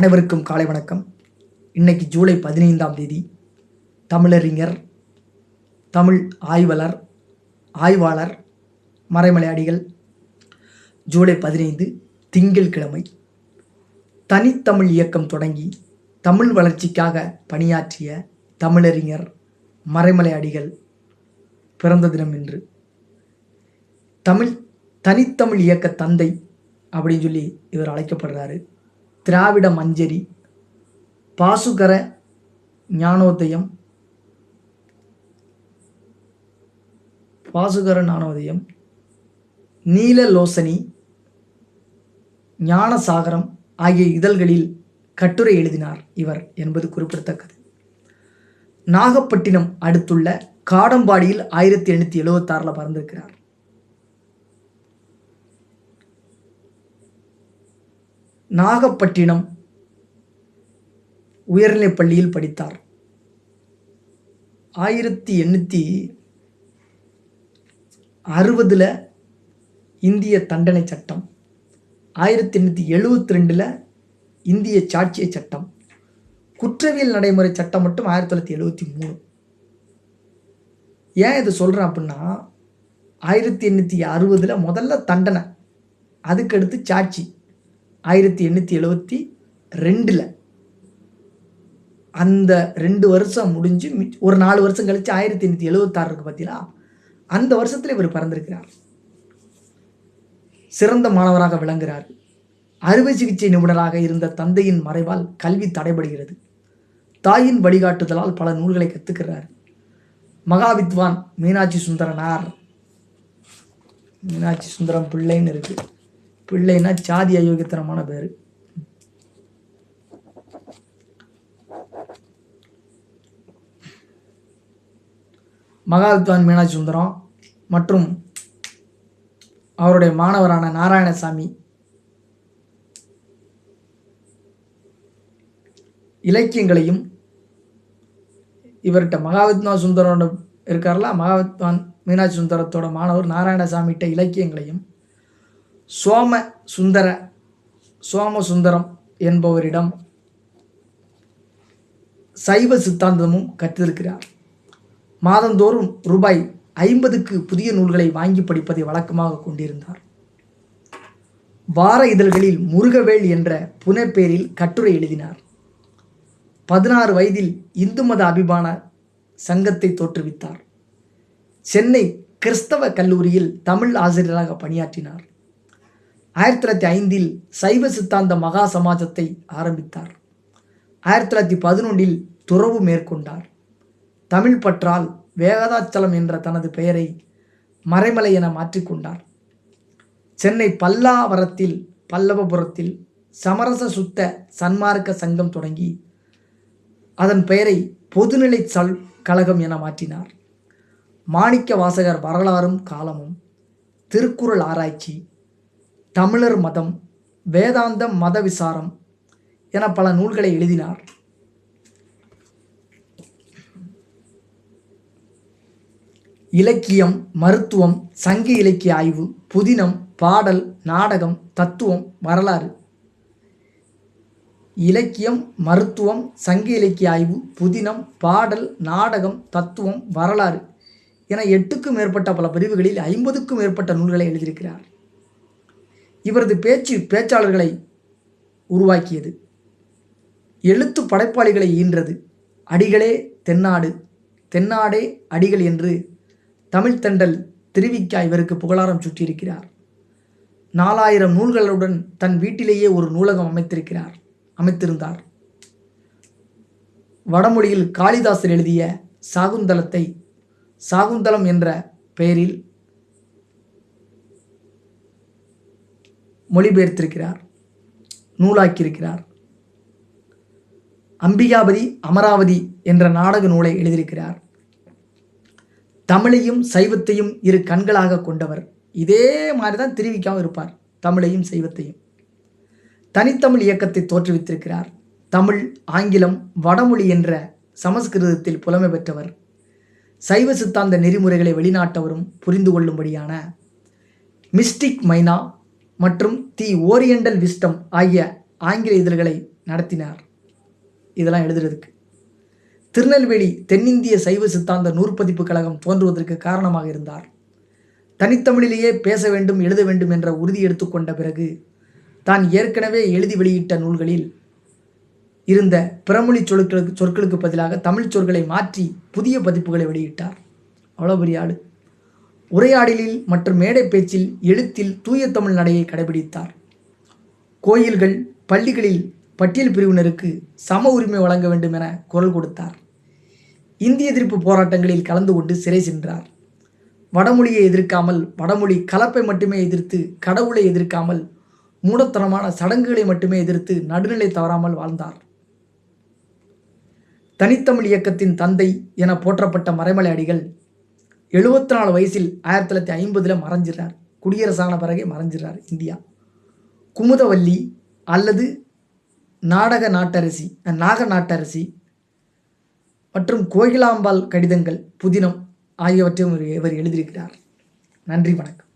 அனைவருக்கும் காலை வணக்கம். இன்னைக்கு ஜூலை பதினைந்தாம் தேதி தமிழறிஞர் தமிழ் ஆய்வாளர் ஆய்வாளர் மறைமலையாடிகள் ஜூலை பதினைந்து திங்கட்கிழமை தனித்தமிழ் இயக்கம் தொடங்கி தமிழ் வளர்ச்சிக்காக பணியாற்றிய தமிழறிஞர் மறைமலை அடிகள் பிறந்த தினம் இன்று. தமிழ் தனித்தமிழ் இயக்க தந்தை அப்படின்னு சொல்லி இவர் அழைக்கப்படுறாரு. திராவிட மஞ்சரி பாசுகர ஞானோதயம் பாசுகர ஞானோதயம் நீலலோசனி ஞானசாகரம் ஆகிய இதழ்களில் கட்டுரை எழுதினார் இவர் என்பது குறிப்பிடத்தக்கது. நாகப்பட்டினம் அடுத்துள்ள காடம்பாடியில் ஆயிரத்தி எண்ணூற்றி எழுபத்தாறில் பறந்திருக்கிறார். நாகப்பட்டினம் உயர்நிலைப் பள்ளியில் படித்தார். ஆயிரத்தி எண்ணூற்றி அறுபதில் இந்திய தண்டனை சட்டம் ஆயிரத்தி எண்ணூற்றி எழுபத்தி ரெண்டில் இந்திய சாட்சிய சட்டம் குற்றவியல் நடைமுறை சட்டம் மட்டும் ஆயிரத்தி தொள்ளாயிரத்தி எழுபத்தி மூணு. ஏன் இதை சொல்கிறேன் அப்படின்னா ஆயிரத்தி எண்ணூற்றி அறுபதில் முதல்ல தண்டனை அதுக்கடுத்து சாட்சி. ஆயிரத்தி எண்ணூற்றி எழுபத்தி ரெண்டில். அந்த ரெண்டு வருஷம் முடிஞ்சு ஒரு நாலு வருஷம் கழித்து ஆயிரத்தி எண்ணூற்றி எழுபத்தாறு இருக்கு பார்த்தீங்களா அந்த வருஷத்தில் இவர் பிறந்திருக்கிறார். சிறந்த மாணவராக விளங்குகிறார். அறுவை சிகிச்சை நிபுணராக இருந்த தந்தையின் மறைவால் கல்வி தடைபடுகிறது. தாயின் வழிகாட்டுதலால் பல நூல்களை கற்றுக்கிறார் மகாவித்வான் மீனாட்சி சுந்தரனார். மீனாட்சி சுந்தரம் பிள்ளைன்னு இருக்கு. பிள்ளைன்னா சாதி அயோக்கியத்தனமான பேர். மகாவித்வான் மீனாட்சி சுந்தரம் மற்றும் அவருடைய மாணவரான நாராயணசாமி. இலக்கியங்களையும் இவர்கிட்ட மகாவித்வான் சுந்தரோட இருக்கார்ல மகாவித்வான் மீனாட்சி சுந்தரத்தோட மாணவர் நாராயணசாமிகிட்ட இலக்கியங்களையும் சோம சுந்தர சோம சுந்தரம் என்பவரிடம் சைவ சித்தாந்தமும் கற்றிருக்கிறார். மாதந்தோறும் ரூபாய் ஐம்பதுக்கு புதிய நூல்களை வாங்கி படிப்பதை வழக்கமாக கொண்டிருந்தார். வார இதழ்களில் முருகவேல் என்ற புனைப்பெயரில் கட்டுரை எழுதினார். பதினாறு வயதில் இந்து மத அபிமான சங்கத்தை தோற்றுவித்தார். சென்னை கிறிஸ்தவ கல்லூரியில் தமிழ் ஆசிரியராக பணியாற்றினார். ஆயிரத்தி தொள்ளாயிரத்தி ஐந்தில் சைவ சித்தாந்த மகா சமாஜத்தை ஆரம்பித்தார். ஆயிரத்தி தொள்ளாயிரத்தி பதினொன்றில் துறவு மேற்கொண்டார். தமிழ் பற்றால் வேகதாச்சலம் என்ற தனது பெயரை மறைமலை என மாற்றிக்கொண்டார். சென்னை பல்லாவரத்தில் பல்லவபுரத்தில் சமரச சுத்த சன்மார்க்க சங்கம் தொடங்கி அதன் பெயரை பொதுநிலை சல் கழகம் என மாற்றினார். மாணிக்க வாசகர் வரலாறும் காலமும் திருக்குறள் ஆராய்ச்சி தமிழர் மதம் வேதாந்தம் மத விசாரம் என பல நூல்களை எழுதினார். இலக்கியம் மருத்துவம் சங்க இலக்கிய ஆய்வு புதினம் பாடல் நாடகம் தத்துவம் வரலாறு. இலக்கியம் மருத்துவம் சங்க இலக்கிய ஆய்வு புதினம் பாடல் நாடகம் தத்துவம் வரலாறு என எட்டுக்கும் மேற்பட்ட பல பிரிவுகளில் ஐம்பதுக்கும் மேற்பட்ட நூல்களை எழுதியிருக்கிறார். இவரது பேச்சு பேச்சாளர்களை உருவாக்கியது. எழுத்து படைப்பாளிகளை ஈன்றது. அடிகளே தென்னாடு தென்னாடே அடிகள் என்று தமிழ்த்தண்டல் திருவிக்கா இவருக்கு புகழாரம் சுற்றியிருக்கிறார் நாலாயிரம் நூல்களுடன் தன் வீட்டிலேயே ஒரு நூலகம் அமைத்திருக்கிறார் அமைத்திருந்தார். வடமொழியில் காளிதாசர் எழுதிய சாகுந்தலத்தை சாகுந்தலம் என்ற பெயரில் மொழிபெயர்த்திருக்கிறார் நூலாக்கியிருக்கிறார். அம்பிகாபதி அமராவதி என்ற நாடக நூலை எழுதியிருக்கிறார். தமிழையும் சைவத்தையும் இரு கண்களாக கொண்டவர். இதே மாதிரி தான் திருவிக்காவும் இருப்பார் தமிழையும் சைவத்தையும். தனித்தமிழ் இயக்கத்தை தோற்றுவித்திருக்கிறார். தமிழ் ஆங்கிலம் வடமொழி என்ற சமஸ்கிருதத்தில் புலமை பெற்றவர். சைவ சித்தாந்த நெறிமுறைகளை வெளிநாட்டவரும் புரிந்து கொள்ளும்படியான மிஸ்டிக் மைனா மற்றும் தி ஓரியண்டல் விஸ்டம் ஆகிய ஆங்கில இதழ்களை நடத்தினார். இதெல்லாம் எழுதுறதுக்கு. திருநெல்வேலி தென்னிந்திய சைவ சித்தாந்த நூற்பதிப்பு கழகம் தோன்றுவதற்கு காரணமாக இருந்தார். தனித்தமிழிலேயே பேச வேண்டும் எழுத வேண்டும் என்ற உறுதி எடுத்துக்கொண்ட பிறகு தான் ஏற்கனவே எழுதி வெளியிட்ட நூல்களில் இருந்த பிறமொழி சொற்களுக்கு சொற்களுக்கு பதிலாக தமிழ் சொற்களை மாற்றி புதிய பதிப்புகளை வெளியிட்டார். அவ்வளோ பெரிய ஆளு. உரையாடலில் மற்றும் மேடை பேச்சில் எழுத்தில் தூய தமிழ் நடையை கடைபிடித்தார். கோயில்கள் பள்ளிகளில் பட்டியல் பிரிவினருக்கு சம உரிமை வழங்க வேண்டும் என குரல் கொடுத்தார். இந்திய எதிர்ப்பு போராட்டங்களில் கலந்து கொண்டு சிறை சென்றார். வடமொழியை எதிர்க்காமல் வடமொழி கலப்பை மட்டுமே எதிர்த்து கடவுளை எதிர்க்காமல் மூடத்தனமான சடங்குகளை மட்டுமே எதிர்த்து நடுநிலை தவறாமல் வாழ்ந்தார். தனித்தமிழ் இயக்கத்தின் தந்தை என போற்றப்பட்ட மறைமலை அடிகள் எழுபத்தி நாலு வயசில் ஆயிரத்தி தொள்ளாயிரத்தி ஐம்பதில் மறைஞ்சிடறார். குடியரசான பிறகே மறைஞ்சிடறார் இந்தியா. குமுதவல்லி அல்லது நாடக நாட்டரசி நாக நாட்டரசி மற்றும் கோகிலாம்பாள் கடிதங்கள் புதினம் ஆகியவற்றையும் இவர் எழுதியிருக்கிறார். நன்றி வணக்கம்.